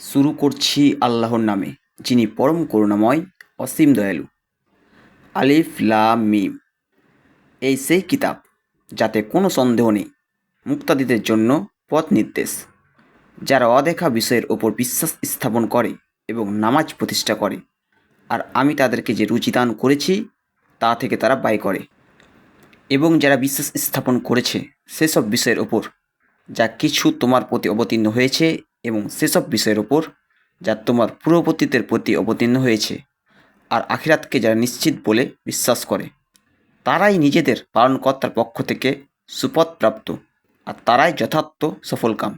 শুরু করছি আল্লাহর নামে, যিনি পরম করুণাময়, অসীম দয়ালু। আলিফ লা মিম। এই সেই কিতাব, যাতে কোনো সন্দেহ নেই, মুক্তাদিদের জন্য পথ নির্দেশ, যারা অদেখা বিষয়ের ওপর বিশ্বাস স্থাপন করে এবং নামাজ প্রতিষ্ঠা করে, আর আমি তাদেরকে যে রুচি দান করেছি, তা থেকে তারা ব্যয় করে। এবং যারা বিশ্বাস স্থাপন করেছে, সেসব বিষয়ের ওপর যা কিছু তোমার প্রতি অবতীর্ণ হয়েছে এবং সেসব বিষয়ের ওপর যা তোমার পূর্ববর্তীদের প্রতি অবতীর্ণ হয়েছে আর আখিরাতকে যারা নিশ্চিত বলে বিশ্বাস করে, তারাই নিজেদের পালনকর্তার পক্ষ থেকে সুপথপ্রাপ্ত আর তারাই যথার্থ সফলকাম।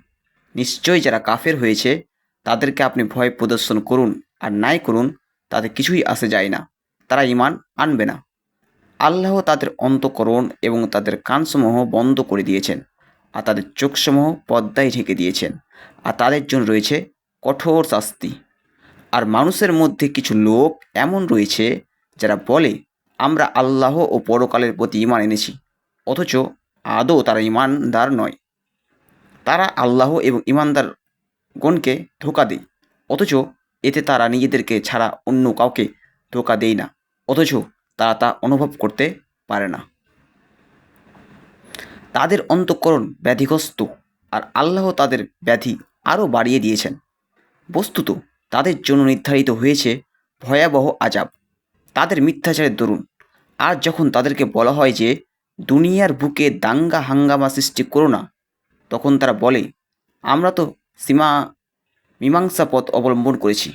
নিশ্চয়ই যারা কাফের হয়েছে, তাদেরকে আপনি ভয় প্রদর্শন করুন আর নাই করুন, তাতে কিছুই আসে যায় না। তারা ইমান আনবে না। আল্লাহ তাদের অন্তকরণ এবং তাদের কানসমূহ বন্ধ করে দিয়েছেন আর তাদের চোখসমূহ পদ্মায় ঢেকে দিয়েছেন। আর তাদের জন্য রয়েছে কঠোর শাস্তি। আর মানুষের মধ্যে কিছু লোক এমন রয়েছে যারা বলে, আমরা আল্লাহ ও পরকালের প্রতি ইমান এনেছি, অথচ আদৌ তারা ইমানদার নয়। তারা আল্লাহ এবং ইমানদার গণকে ধোকা দেয়, অথচ এতে তারা নিজেদেরকে ছাড়া অন্য কাউকে ধোকা দেয় না, অথচ তারা তা অনুভব করতে পারে না। তাদের অন্তঃকরণ ব্যাধিগ্রস্ত। আর আল্লাহ তাদের ব্যাধি আরও বাড়িয়ে দিয়েছেন। বস্তুত তাদের জন্য নির্ধারিত হয়েছে ভয়াবহ আজাব তাদের মিথ্যাচারের দরুন। আর যখন তাদেরকে বলা হয় যে, দুনিয়ার বুকে দাঙ্গা হাঙ্গামা সৃষ্টি করো না, তখন তারা বলে, আমরা তো সীমা, মীমাংসা পথ অবলম্বন করেছি।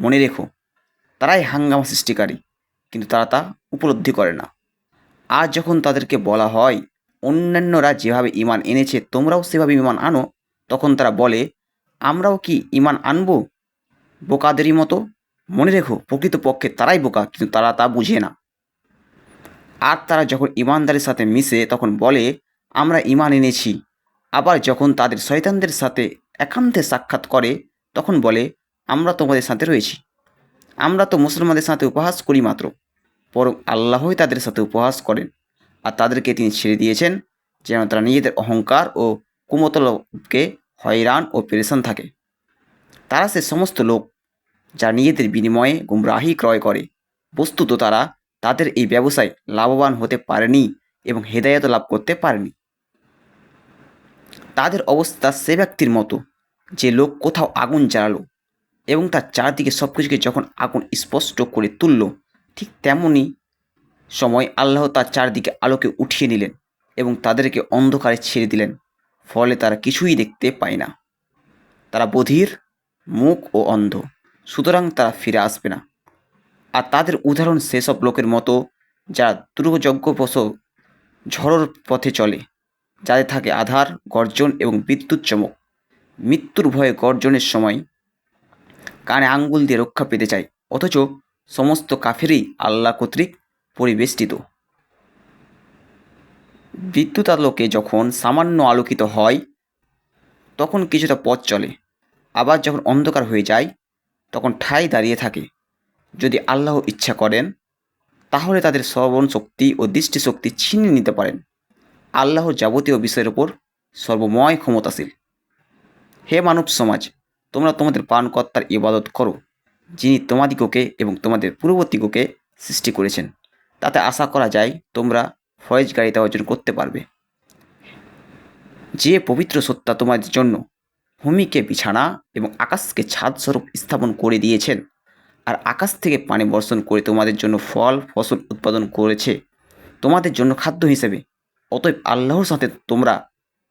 মনে রেখো, তারাই হাঙ্গামা সৃষ্টিকারী, কিন্তু তারা তা উপলব্ধি করে না। আর যখন তাদেরকে বলা হয় অন্যান্যরা যেভাবে ইমান এনেছে, তোমরাও সেভাবে ইমান আনো। তখন তারা বলে, আমরাও কি ইমান আনব? বোকাদেরই মতো মনে রেখো, প্রকৃতপক্ষে তারাই বোকা, কিন্তু তারা তা বুঝে না। আর তারা যখন ইমানদারের সাথে মিশে, তখন বলে, আমরা ইমান এনেছি। আবার যখন তাদের শয়তানদের সাথে একান্তে সাক্ষাৎ করে, তখন বলে, আমরা তোমাদের সাথে রয়েছি। আমরা তো মুসলমানদের সাথে উপহাস করি মাত্র, বরং আল্লাহই তাদের সাথে উপহাস করেন। আর তাদেরকে তিনি ছেড়ে দিয়েছেন, যেন তারা নিজেদের অহংকার ও কুমতলকে হয়রান ও পেরেশান থাকে। তারা সে সমস্ত লোক যা নিজেদের বিনিময়ে গুমরাহি ক্রয় করে, বস্তুত তারা তাদের এই ব্যবসায় লাভবান হতে পারেনি এবং হেদায়ত লাভ করতে পারেনি। তাদের অবস্থা সে ব্যক্তির মতো যে লোক কোথাও আগুন জ্বালালো এবং তার চারদিকে সব কিছুকে যখন আগুন স্পষ্ট করে তুলল, ঠিক তেমনই সময় আল্লাহ তার চারদিকে আলোকে উঠিয়ে নিলেন এবং তাদেরকে অন্ধকারে ছেড়ে দিলেন, ফলে তারা কিছুই দেখতে পায় না। তারা বধির, মুখ ও অন্ধ, সুতরাং তারা ফিরে আসবে না। আর তাদের উদাহরণ সেসব লোকের মতো যারা দুর্গযজ্ঞবশ ঝড়র পথে চলে, যাদের থাকে আধার, গর্জন এবং বিদ্যুৎ চমক। মৃত্যুর ভয়ে গর্জনের সময় কানে আঙ্গুল দিয়ে রক্ষা পেতে চায়, অথচ সমস্ত কাফেরই আল্লাহ কর্তৃক পরিবেষ্টিত। বিদ্যুৎ আলোকে যখন সামান্য আলোকিত হয়, তখন কিছুটা পথ চলে। আবার যখন অন্ধকার হয়ে যায়, তখন ঠাই দাঁড়িয়ে থাকে। যদি আল্লাহ ইচ্ছা করেন, তাহলে তাদের শ্রবণ শক্তি ও দৃষ্টিশক্তি ছিনিয়ে নিতে পারেন। আল্লাহ যাবতীয় বিষয়ের ওপর সর্বময় ক্ষমতাশীল। হে মানব সমাজ, তোমরা তোমাদের প্রাণকর্তার ইবাদত করো, যিনি তোমাদিগকে এবং তোমাদের পূর্ববর্তীগকে সৃষ্টি করেছেন। তাতে আশা করা যায় তোমরা ফয়েজগারিতা অর্জন করতে পারবে। যে পবিত্র সত্তা তোমাদের জন্য ভূমিকে বিছানা এবং আকাশকে ছাদ স্বরূপ স্থাপন করে দিয়েছেন আর আকাশ থেকে পানি বর্ষণ করে তোমাদের জন্য ফল, ফসল উৎপাদন করেছে তোমাদের জন্য খাদ্য হিসেবে। অতএব আল্লাহর সাথে তোমরা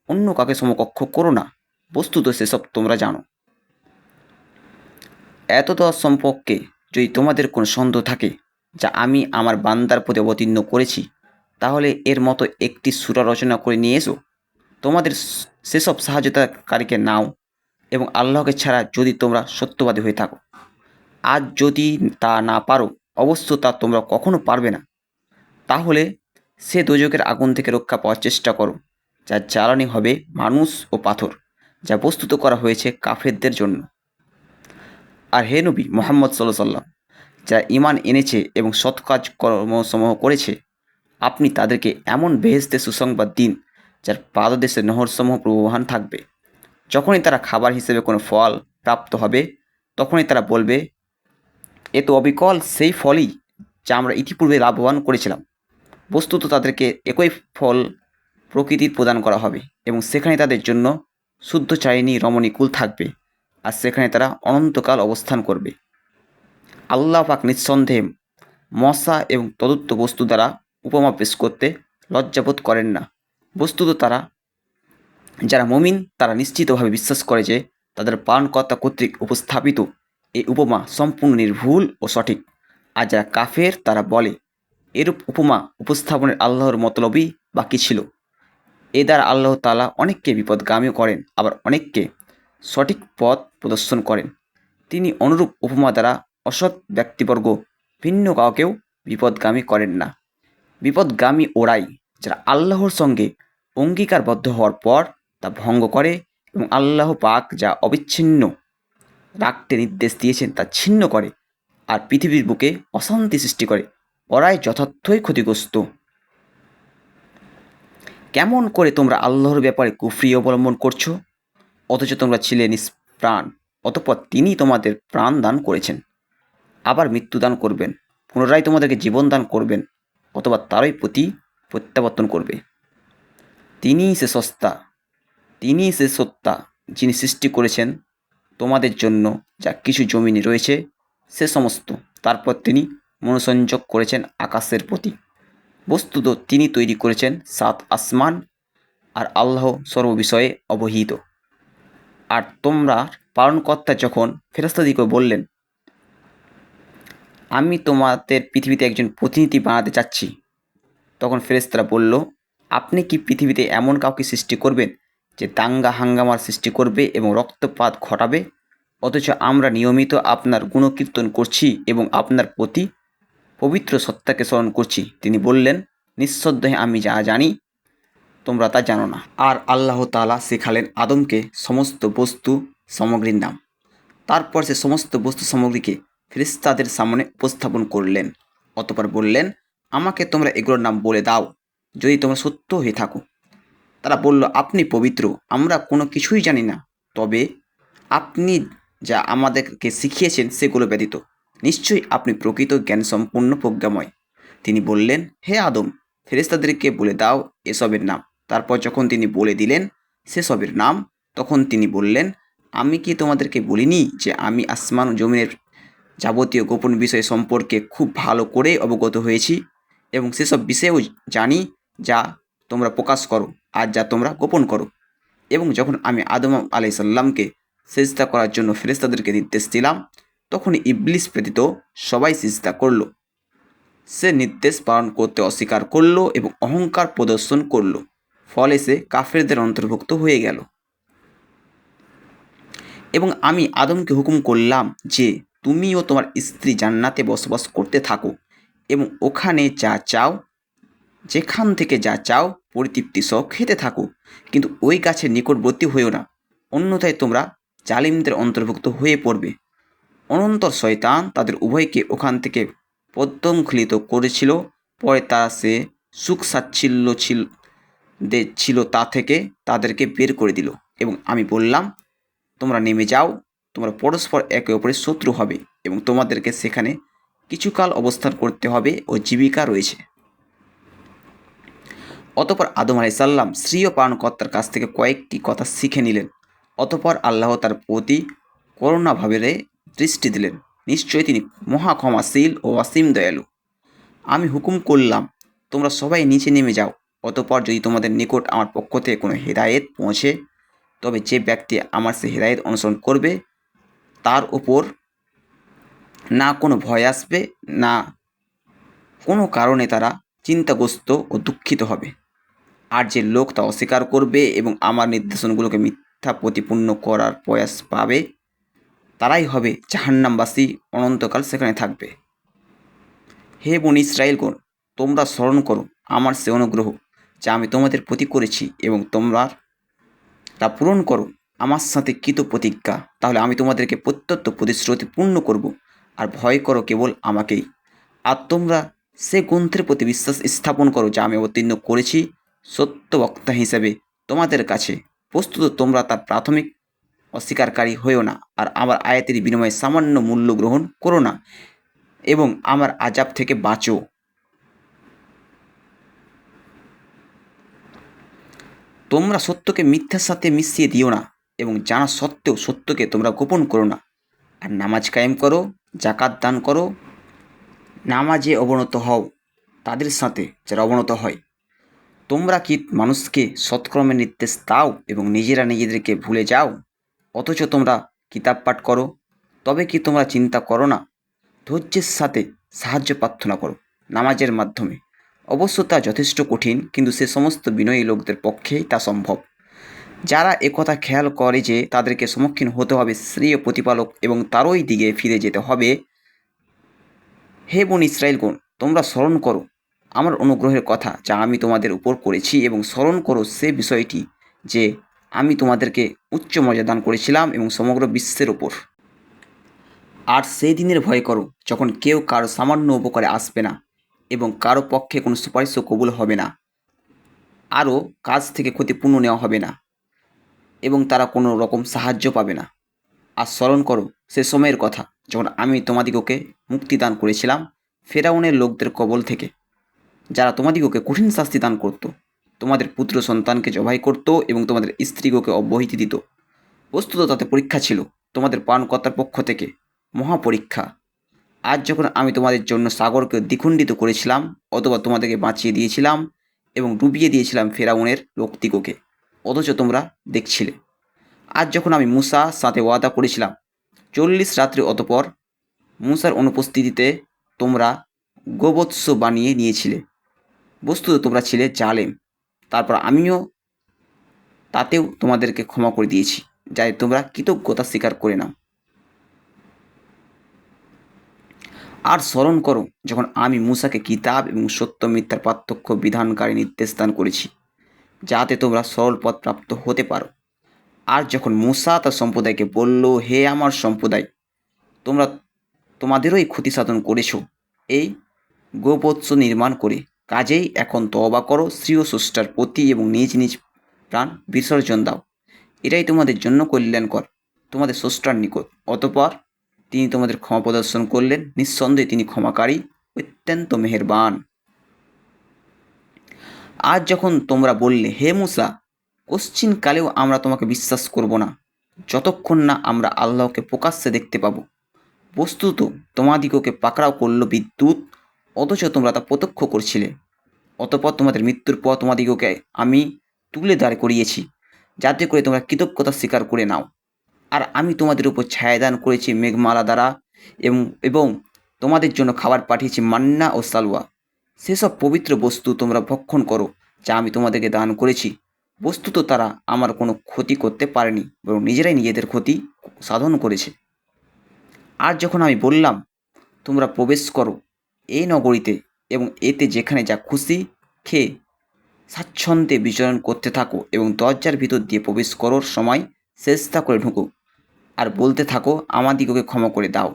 অন্য কাকে সমকক্ষ করো না, বস্তুত সেসব তোমরা জানো। এত দেওয়ার সম্পর্কে যদি তোমাদের কোনো সন্দেহ থাকে যা আমি আমার বান্দার প্রতি অবতীর্ণ করেছি, তাহলে এর মতো একটি সুরা রচনা করে নিয়ে এসো। তোমাদের সেসব সাহায্যতাকারীকে নাও এবং আল্লাহকে ছাড়া যদি তোমরা সত্যবাদী হয়ে থাকো। আজ যদি তা না পারো, অবশ্য তা তোমরা কখনো পারবে না। তাহলে সে দোজকের আগুন থেকে রক্ষা পাওয়ার চেষ্টা করো যার জ্বালানি হবে মানুষ ও পাথর, যা প্রস্তুত করা হয়েছে কাফেরদের জন্য। আর হে নবী মোহাম্মদ সাল্লাহ সাল্লাম যারা ইমান এনেছে এবং সৎ কাজ কর্মসমূহ করেছে, আপনি তাদেরকে এমন বেহেস্তে সুসংবাদ দিন, যার পাদদেশে নহরসমূহ প্রবহান থাকবে। যখনই তারা খাবার হিসেবে কোনো ফল প্রাপ্ত হবে, তখনই তারা বলবে, এ তো অবিকল, সেই ফলই যা আমরা ইতিপূর্বে লাভবান করেছিলাম। বস্তুত তাদেরকে একই ফল প্রকৃতির প্রদান করা হবে এবং সেখানে তাদের জন্য শুদ্ধ চাইনি রমণী কুল থাকবে, আর সেখানে তারা অনন্তকাল অবস্থান করবে। আল্লাহ পাক নিঃসন্দেহে মশা এবং তদুত্ত বস্তু দ্বারা উপমা পেশ করতে লজ্জাবোধ করেন না। বস্তুত তারা, যারা মমিন, তারা নিশ্চিতভাবে বিশ্বাস করে যে তাদের পালনকর্তা কর্তৃক উপস্থাপিত এই উপমা সম্পূর্ণ নির্ভুল ও সঠিক। আর যারা কাফের, তারা বলে, এরূপ উপমা উপস্থাপনের আল্লাহর মতলবই বাকি ছিল? এ দ্বারা আল্লাহ তালা অনেককে বিপদগামী করেন, আবার অনেককে সঠিক পথ প্রদর্শন করেন। তিনি অনুরূপ উপমা দ্বারা অসৎ ব্যক্তিবর্গ ভিন্ন কাউকেও বিপদগামী করেন না। বিপদগামী ওরাই যারা আল্লাহর সঙ্গে অঙ্গীকারবদ্ধ হওয়ার পর তা ভঙ্গ করে এবং আল্লাহ পাক যা অবিচ্ছিন্ন রাখতে নির্দেশ দিয়েছেন তা ছিন্ন করে আর পৃথিবীর বুকে অশান্তি সৃষ্টি করে, ওরাই যথার্থই ক্ষতিগ্রস্ত। কেমন করে তোমরা আল্লাহর ব্যাপারে কুফরি অবলম্বন করছ? অথচ তোমরা ছিলে নিষ্প্রাণ, অতপর তিনি তোমাদের প্রাণ দান করেছেন। আবার মৃত্যুদান করবেন, পুনরায় তোমাদেরকে জীবন দান করবেন, অথবা তারই প্রতি প্রত্যাবর্তন করবে। তিনিই সে সস্তা, তিনিই সে সত্তা যিনি সৃষ্টি করেছেন। তোমাদের জন্য যা কিছু জমিনে রয়েছে, সে সমস্ত। তারপর তিনি মনোসংযোগ করেছেন আকাশের প্রতি। বস্তুত তিনি তৈরি করেছেন সাত আসমান আর আল্লাহ সর্ববিষয়ে অবহিত। আর তোমরা পালনকর্তা যখন ফেরস্তাদিকে বললেন আমি তোমাদের পৃথিবীতে একজন প্রতিনিধি বানাতে চাচ্ছি। তখন ফেরেস্তারা বলল, আপনি কি পৃথিবীতে এমন কাউকে সৃষ্টি করবেন যে দাঙ্গা হাঙ্গামার সৃষ্টি করবে এবং রক্তপাত ঘটাবে? অথচ আমরা নিয়মিত আপনার গুণকীর্তন করছি এবং আপনার প্রতি পবিত্র সত্তাকে স্মরণ করছি। তিনি বললেন, নিঃসন্দেহে আমি যা জানি, তোমরা তা জানো না। আর আল্লাহ তালা শেখালেন আদমকে সমস্ত বস্তু সামগ্রীর নাম। তারপর সে সমস্ত বস্তু সামগ্রীকে ফেরিস্তাদের সামনে উপস্থাপন করলেন। অতপর বললেন, আমাকে তোমরা এগুলোর নাম বলে দাও, যদি তোমরা সত্য হয়ে থাকো। তারা বলল, আপনি পবিত্র, আমরা কোনো কিছুই জানি না। তবে আপনি যা আমাদেরকে শিখিয়েছেন, সেগুলো ব্যতীত, নিশ্চয়ই আপনি প্রকৃত জ্ঞান সম্পূর্ণ প্রজ্ঞাময়। তিনি বললেন, হে আদম ফেরেস্তাদেরকে বলে দাও এসবের নাম। তারপর যখন তিনি বলে দিলেন সেসবের নাম, তখন তিনি বললেন, আমি কি তোমাদেরকে বলিনি যে আমি আসমান জমিনের যাবতীয় গোপন বিষয় সম্পর্কে খুব ভালো করে অবগত হয়েছি এবং সেসব বিষয়েও জানি যা তোমরা প্রকাশ করো আর যা তোমরা গোপন করো। এবং যখন আমি আদম আলাই সাল্লামকে সেজদা করার জন্য ফেরেস্তাদেরকে নির্দেশ দিলাম, তখন ইবলিস ব্যতীত সবাই সিজদা করল। সে নির্দেশ পালন করতে অস্বীকার করল এবং অহংকার প্রদর্শন করল। ফলে সে কাফেরদের অন্তর্ভুক্ত হয়ে গেল। এবং আমি আদমকে হুকুম করলাম যে তুমি ও তোমার স্ত্রী জান্নাতে বসবাস করতে থাকো এবং ওখানে যা চাও, যেখান থেকে যা চাও পরিতৃপ্তি সহ খেতে থাকো। কিন্তু ওই গাছের নিকটবর্তী হয়েও না, অন্যথায় তোমরা জালিমদের অন্তর্ভুক্ত হয়ে পড়বে। অনন্তর শয়তান তাদের উভয়কে ওখান থেকে পদ্মঙ্খলিত করেছিল, পরে তা সে সুখ সাচ্ছিল্য ছিল ছিল তা থেকে তাদেরকে বের করে দিল। এবং আমি বললাম, তোমরা নেমে যাও তোমরা পরস্পর একে অপরের শত্রু হবে এবং তোমাদেরকে সেখানে কিছুকাল অবস্থান করতে হবে ও জীবিকা রয়েছে। অতপর আদম আলাইসাল্লাম শ্রীয় পালনকর্তার কাছ থেকে কয়েকটি কথা শিখে নিলেন। অতপর আল্লাহ তার প্রতি করুণাভাবে দৃষ্টি দিলেন। নিশ্চয়ই তিনি মহা ক্ষমাশীল ও অসীম দয়ালু। আমি হুকুম করলাম, তোমরা সবাই নিচে নেমে যাও। অতপর যদি তোমাদের নিকট আমার পক্ষ থেকে কোনো হেদায়েত পৌঁছে, তবে যে ব্যক্তি আমার সে হেদায়েত অনুসরণ করবে তার উপর না কোনো ভয় আসবে, না কোনো কারণে তারা চিন্তাগ্রস্ত ও দুঃখিত হবে। আর যে লোক তা অস্বীকার করবে এবং আমার নির্দেশনগুলোকে মিথ্যা প্রতিপূর্ণ করার প্রয়াস পাবে, তারাই হবে জাহান্নামবাসী অনন্তকাল সেখানে থাকবে। হে বন ইসরায়েলগণ, তোমরা স্মরণ করো, আমার সে অনুগ্রহ যা আমি তোমাদের প্রতি করেছি এবং তোমরা তা পূরণ করো। আমার সাথে কৃত প্রতিজ্ঞা তাহলে আমি তোমাদেরকে প্রত্যত্ত প্রতিশ্রুতি পূর্ণ করব। আর ভয় করো কেবল আমাকেই। আর তোমরা সে গ্রন্থের প্রতি বিশ্বাস স্থাপন করো যা আমি অবতীর্ণ করেছি সত্য বক্তা হিসেবে তোমাদের কাছে। প্রস্তুত তোমরা তার প্রাথমিক অস্বীকারী হয়েও না, আর আমার আয়াতের বিনিময়ে সামান্য মূল্য গ্রহণ করো না, এবং আমার আজাব থেকে বাঁচো। তোমরা সত্যকে মিথ্যার সাথে মিশিয়ে দিও না এবং জানা সত্ত্বেও সত্যকে তোমরা গোপন করো না। আর নামাজ কায়েম করো জাকাত দান করো। নামাজে অবনত হও, তাদের সাথে যারা অবনত হয়। তোমরা কি মানুষকে সৎকর্মের নির্দেশ দাও এবং নিজেরা নিজেদেরকে ভুলে যাও? অথচ তোমরা কিতাব পাঠ করো, তবে কি তোমরা চিন্তা করো না? ধৈর্যের সাথে সাহায্য প্রার্থনা করো নামাজের মাধ্যমে। অবশ্য তা যথেষ্ট কঠিন, কিন্তু সে সমস্ত বিনয়ী লোকদের পক্ষেই তা সম্ভব। যারা একথা খেয়াল করে যে তাদেরকে সম্মুখীন হতে হবে শ্রেয় প্রতিপালক এবং তারই দিকে ফিরে যেতে হবে, হে বোন ইসরায়েলগণ, তোমরা স্মরণ করো। আমার অনুগ্রহের কথা যা আমি তোমাদের উপর করেছি এবং স্মরণ করো সে বিষয়টি যে আমি তোমাদেরকে উচ্চ মর্যাদা দান করেছিলাম এবং সমগ্র বিশ্বের ওপর আর সেই দিনের ভয় করো যখন কেউ কারও সামান্য উপকারে আসবে না এবং কারও পক্ষে কোনো সুপারিশও কবুল হবে না, আরও কাজ থেকে ক্ষতিপূর্ণ নেওয়া হবে না। এবং তারা কোনো রকম সাহায্য পাবে না। আর স্মরণ করো, সে সময়ের কথা, যখন আমি তোমাদিগকে মুক্তি দান করেছিলাম ফেরাউনের লোকদের কবল থেকে। যারা তোমাদিগকে কঠিন শাস্তি দান করত, তোমাদের পুত্র সন্তানকে জবাই করত এবং তোমাদের স্ত্রীগোকে অব্যাহতি দিত। বস্তুত তাতে পরীক্ষা ছিল, তোমাদের পানকর্তার পক্ষ থেকে মহাপরীক্ষা। আজ যখন আমি তোমাদের জন্য সাগরকে দ্বিখণ্ডিত করেছিলাম, অথবা তোমাদেরকে বাঁচিয়ে দিয়েছিলাম এবং ডুবিয়ে দিয়েছিলাম ফেরাউনের লোকদিগকে অথচ তোমরা দেখছিলে। আজ যখন আমি মুসা সাথে ওয়াদা করেছিলাম, চল্লিশ রাত্রি অতপর মুসার অনুপস্থিতিতে তোমরা গোবৎস বানিয়ে নিয়েছিলে। বস্তুত তোমরা ছিলে জালেম। তারপর আমিও তাতেও তোমাদেরকে ক্ষমা করে দিয়েছি, যাতে তোমরা কৃতজ্ঞতা স্বীকার করে নাও। আর স্মরণ করো, যখন আমি মুসাকে কিতাব এবং সত্য মিথ্যার পার্থক্য বিধানকারী নির্দেশ দান করেছি যাতে তোমরা সরল পথ প্রাপ্ত হতে পারো। আর যখন মুসা তার সম্প্রদায়কে বলল, হে আমার সম্প্রদায়, তোমরা তোমাদেরই ক্ষতি সাধন করেছ। এই গোপৎস নির্মাণ করে কাজেই এখন তবা করো শ্রীয় স্রষ্টার প্রতি এবং নিজ নিজ প্রাণ বিসর্জন দাও। এটাই তোমাদের জন্য কল্যাণকর, তোমাদের স্রষ্টার নিকট। অতপর তিনি তোমাদের ক্ষমা প্রদর্শন করলেন। নিঃসন্দেহে তিনি ক্ষমাকারী, অত্যন্ত মেহেরবান। আজ যখন তোমরা বললে, হে মুসা কালেও আমরা তোমাকে বিশ্বাস করব না, যতক্ষণ না আমরা আল্লাহকে প্রকাশ্যে দেখতে পাবো। বস্তুত তোমাদিগকে পাকড়াও করল বিদ্যুৎ, অথচ তোমরা তা প্রত্যক্ষ করছিলে। অতপর তোমাদের মৃত্যুর পর তোমাদিগকে আমি তুলে দাঁড় করিয়েছি, যাতে করে তোমরা কৃতজ্ঞতা স্বীকার করে নাও। আর আমি তোমাদের উপর ছায়াদান করেছি মেঘমালা দ্বারা, এবং তোমাদের জন্য খাবার পাঠিয়েছি মান্না ও সালওয়া সেসব পবিত্র বস্তু তোমরা ভক্ষণ করো, যা আমি তোমাদেরকে দান করেছি। বস্তুত তারা আমার কোনো ক্ষতি করতে পারেনি, বরং নিজেরাই নিজেদের ক্ষতি সাধন করেছে। আর যখন আমি বললাম, তোমরা প্রবেশ করো এই নগরীতে এবং এতে যেখানে যা খুশি খেয়ে স্বাচ্ছন্দ্যে বিচরণ করতে থাকো এবং দরজার ভিতর দিয়ে প্রবেশ করার সময় চেষ্টা করে ঢুকো। আর বলতে থাকো, আমাদিগকে ক্ষমা করে দাও।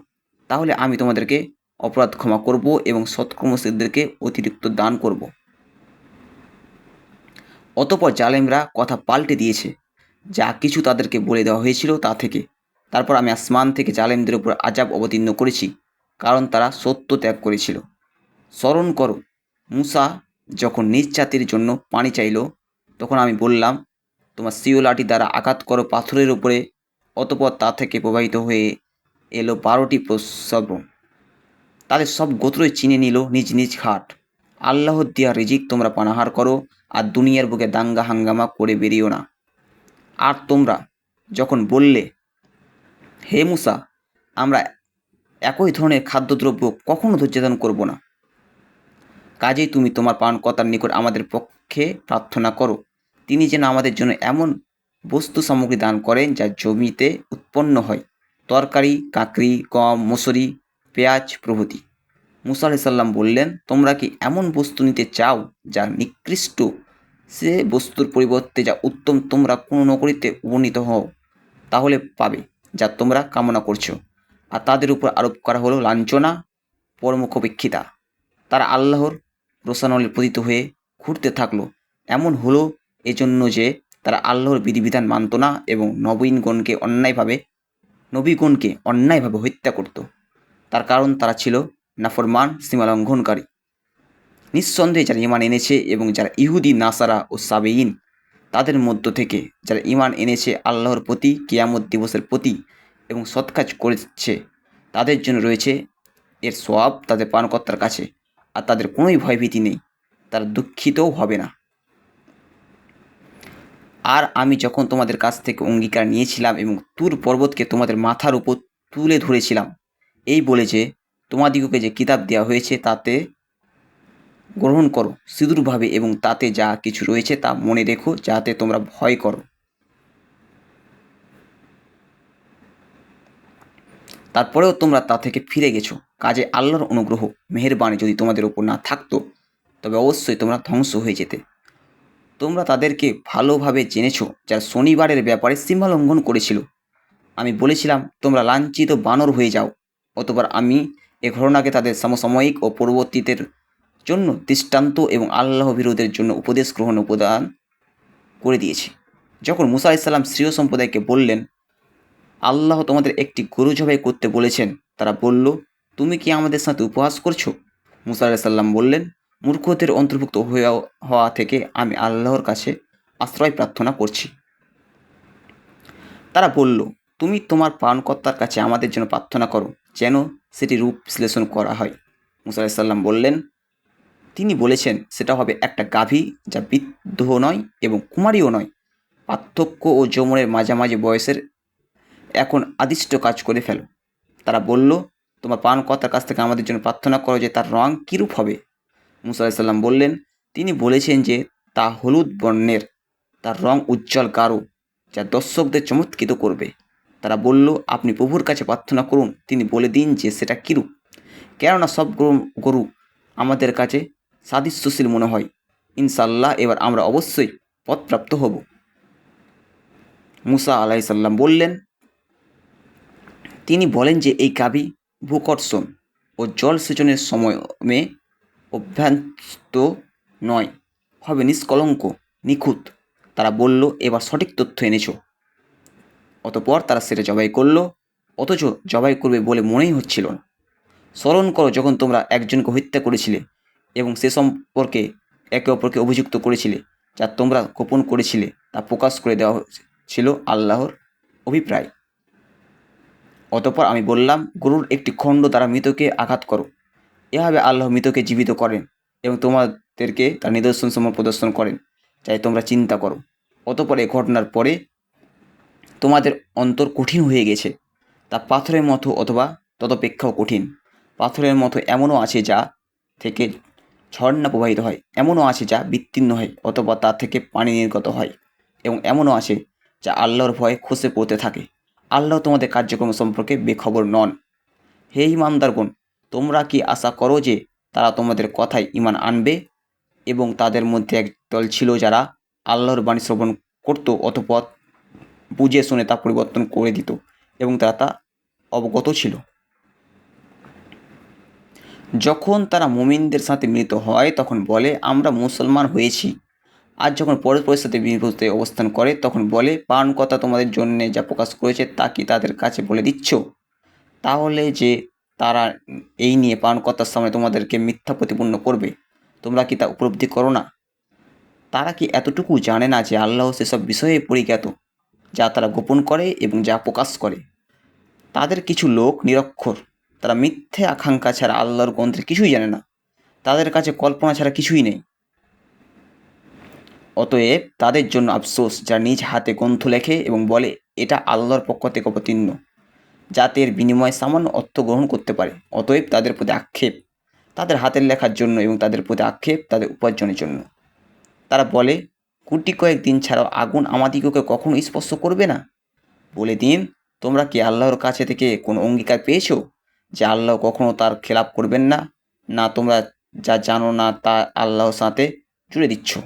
তাহলে আমি তোমাদেরকে অপরাধ ক্ষমা করব এবং সৎকর্মশীলদেরকে অতিরিক্ত দান করব। অতপর জালেমরা কথা পাল্টে দিয়েছে। যা কিছু তাদেরকে বলে দেওয়া হয়েছিল তা থেকে। তারপর আমি আসমান থেকে জালেমদের উপর আজাব অবতীর্ণ করেছি, কারণ তারা সত্য ত্যাগ করেছিল। স্মরণ করো, মুসা যখন নিজ জাতির জন্য পানি চাইল, তখন আমি বললাম, তোমার সিও লাঠি দ্বারা আঘাত করো পাথরের উপরে। অতপর তা থেকে প্রবাহিত হয়ে এলো বারোটি প্রসব তাদের সব গোত্রই চিনে নিল নিজ নিজ খাট। আল্লাহর দেওয়া রিজিক তোমরা পানাহার করো, আর দুনিয়ার বুকে দাঙ্গা হাঙ্গামা করে বেরিও না। আর তোমরা যখন বললে, হে মুসা, আমরা একই ধরনের খাদ্যদ্রব্য কখনো ধৈর্যদান করব না। কাজেই তুমি তোমার পানকর্তার নিকট আমাদের পক্ষে প্রার্থনা করো। তিনি যেন আমাদের জন্য এমন বস্তু সামগ্রী দান করেন যা জমিতে উৎপন্ন হয়। তরকারি কাকরি গম, মসুরি পেঁয়াজ প্রভৃতি। মুসা সাল্লাম বললেন, তোমরা কি এমন বস্তু নিতে চাও যা নিকৃষ্ট? সে বস্তুর পরিবর্তে যা উত্তম তোমরা কোনো নগরীতে উপনীত হও, তাহলে পাবে যা তোমরা কামনা করছ। আর তাদের উপর আরোপ করা হলো লাঞ্ছনা, পরমুখপেক্ষিতা। তারা আল্লাহর রোসানলে পতিত হয়ে ঘুরতে থাকল। এমন হলো এজন্য যে তারা আল্লাহর বিধিবিধান মানত না এবং নবীনগণকে অন্যায়ভাবে, নবীগণকে অন্যায়ভাবে হত্যা করত। তার কারণ তারা ছিল নাফরমান সীমালঙ্ঘনকারী। নিঃসন্দেহে যারা ইমান এনেছে এবং যারা ইহুদি, নাসারা ও সাবেইন তাদের মধ্য থেকে যারা ইমান এনেছে আল্লাহর প্রতি, কিয়ামত দিবসের প্রতি এবং সৎকাজ করেছে, তাদের জন্য রয়েছে এর সওয়াব তাদের পানকর্তার কাছে। আর তাদের কোনোই ভয়ভীতি নেই, তারা দুঃখিতও হবে না। আর আমি যখন তোমাদের কাছ থেকে অঙ্গীকার নিয়েছিলাম এবং তুর পর্বতকে তোমাদের মাথার উপর তুলে ধরেছিলাম এই বলে যে, তোমাদিগকে যে কিতাব দেওয়া হয়েছে তাতে গ্রহণ করো সিঁদুরভাবে এবং তাতে যা কিছু রয়েছে তা মনে রেখো যাতে তোমরা ভয় করো। তারপরেও তোমরা তা থেকে ফিরে গেছো। কাজে আল্লাহর অনুগ্রহ, মেহেরবানি যদি তোমাদের উপর না থাকতো, তবে অবশ্যই তোমরা ধ্বংস হয়ে যেতে। তোমরা তাদেরকে ভালোভাবে জেনেছো যারা শনিবারের ব্যাপারে সীমা লঙ্ঘন করেছিল। আমি বলেছিলাম, তোমরা লাঞ্ছিত বানর হয়ে যাও। অতবার আমি এ ঘটনাকে তাদের সমসাময়িক ও পরবর্তীদের জন্য দৃষ্টান্ত এবং আল্লাহ বিরোধের জন্য উপদেশ গ্রহণ উপদান করে দিয়েছি। যখন মুসা ইসলাম শ্রীয় সম্প্রদায়কে বললেন, আল্লাহ তোমাদের একটি গরু জবাই করতে বলেছেন। তারা বলল, তুমি কি আমাদের সাথে উপহাস করছ? মুসা সাল্লাম বললেন, মূর্খদের অন্তর্ভুক্ত হয়ে হওয়া থেকে আমি আল্লাহর কাছে আশ্রয় প্রার্থনা করছি। তারা বলল, তুমি তোমার পানকর্তার কাছে আমাদের জন্য প্রার্থনা করো। যেন সেটি রূপ বিশ্লেষণ করা হয়। মুসা সাল্লাম বললেন, তিনি বলেছেন, সেটা হবে একটা গাভী যা বৃদ্ধ নয় এবং কুমারীও নয়। পার্থক্য ও যৌবনের মাঝামাঝি বয়সের এখন আদিষ্ট কাজ করে ফেলো। তারা বলল, তোমার পান পানকর্তার কাছ থেকে আমাদের জন্য প্রার্থনা করো যে তার রং কীরূপ হবে? মুসা সাল্লাম বললেন, তিনি বলেছেন যে তা হলুদ বর্ণের। তার রং উজ্জ্বল গাঢ়, যা দর্শকদের চমৎকৃত করবে। তারা বলল, আপনি প্রভুর কাছে প্রার্থনা করুন, তিনি বলে দিন যে সেটা কিরূপ। কেননা সব গরু আমাদের কাছে সাদৃশ্যশীল মনে হয়। ইনশাল্লাহ এবার আমরা অবশ্যই পথপ্রাপ্ত হব। মুসা আলাইসাল্লাম বললেন, তিনি বলেন যে এই কাবি ভূকর্ষণ ও জল সেচনের সময়ে অভ্যন্ত নয়, হবে নিষ্কলঙ্ক, নিখুঁত। তারা বলল, এবার সঠিক তথ্য এনেছ। অতপর তারা সেটা জবাই করল, অথচ জবাই করবে বলে মনেই হচ্ছিল না। স্মরণ করো, যখন তোমরা একজনকে হত্যা করেছিলে এবং সে সম্পর্কে একে অপরকে অভিযুক্ত করেছিলে, যা তোমরা গোপন করেছিলে, তা প্রকাশ করে দেওয়া ছিল আল্লাহর অভিপ্রায়। অতপর আমি বললাম, গরুর একটি খণ্ড দ্বারা মৃতকে আঘাত করো। এভাবে আল্লাহ মৃতকে জীবিত করেন এবং তোমাদেরকে তার নিদর্শন সমূহ প্রদর্শন করেন চাই তোমরা চিন্তা করো। অতপর এ ঘটনার পরে তোমাদের অন্তর কঠিন হয়ে গেছে। তা পাথরের মতো অথবা তদপেক্ষাও কঠিন। পাথরের মতো এমনও আছে যা থেকে ঝর্ণা প্রবাহিত হয়। এমনও আছে যা বিচ্ছিন্ন হয় অথবা তা থেকে পানি নির্গত হয়। এবং এমনও আছে যা আল্লাহর ভয়ে খসে পড়তে থাকে। আল্লাহ তোমাদের কার্যক্রম সম্পর্কে বেখবর নন। হে ইমানদারগণ, তোমরা কি আশা করো যে তারা তোমাদের কথায় ইমান আনবে এবং তাদের মধ্যে এক দল ছিল যারা আল্লাহর বাণী শ্রবণ করতো অতপর বুঝে শুনে তা পরিবর্তন করে দিত এবং তারা তা অবগত ছিল। যখন তারা মুমিনদের সাথে মিলিত হয়, তখন বলে, আমরা মুসলমান হয়েছি। আর যখন পরস্পরের সাথে বিপদে অবস্থান করে, তখন বলে পান কথা তোমাদের জন্য যা প্রকাশ করেছে, তা কি তাদের কাছে বলে দিচ্ছ? তাহলে যে তারা এই নিয়ে পান কথার সামনে তোমাদেরকে মিথ্যা প্রতিপন্ন করবে, তোমরা কি তা উপলব্ধি করো না? তারা কি এতটুকু জানে না যে আল্লাহ সেসব বিষয়ে পরিজ্ঞাত? যা তারা গোপন করে এবং যা প্রকাশ করে। তাদের কিছু লোক নিরক্ষর। তারা মিথ্যে আকাঙ্ক্ষা ছাড়া আল্লাহর গ্রন্থের কিছুই জানে না। তাদের কাছে কল্পনা ছাড়া কিছুই নেই। অতএব তাদের জন্য আফসোস, যারা নিজ হাতে গ্রন্থ লেখে এবং বলে, এটা আল্লাহর পক্ষ থেকে অবতীর্ণ। যাতে এর বিনিময়ে সামান্য অর্থ গ্রহণ করতে পারে। অতএব তাদের প্রতি আক্ষেপ। তাদের হাতের লেখার জন্য এবং তাদের প্রতি আক্ষেপ তাদের উপার্জনের জন্য। তারা বলে কুটি কয়েক দিন ছাড়াও আগুন আমাদিগকে কখনো স্পর্শ করবে না? বলে দিন, তোমরা কি আল্লাহর কাছে থেকে কোনো অঙ্গীকার পেয়েছ যে আল্লাহ কখনো তার খেলাপ করবেন না? না তোমরা যা জানো না তা আল্লাহর সাথে জুড়ে দিচ্ছ।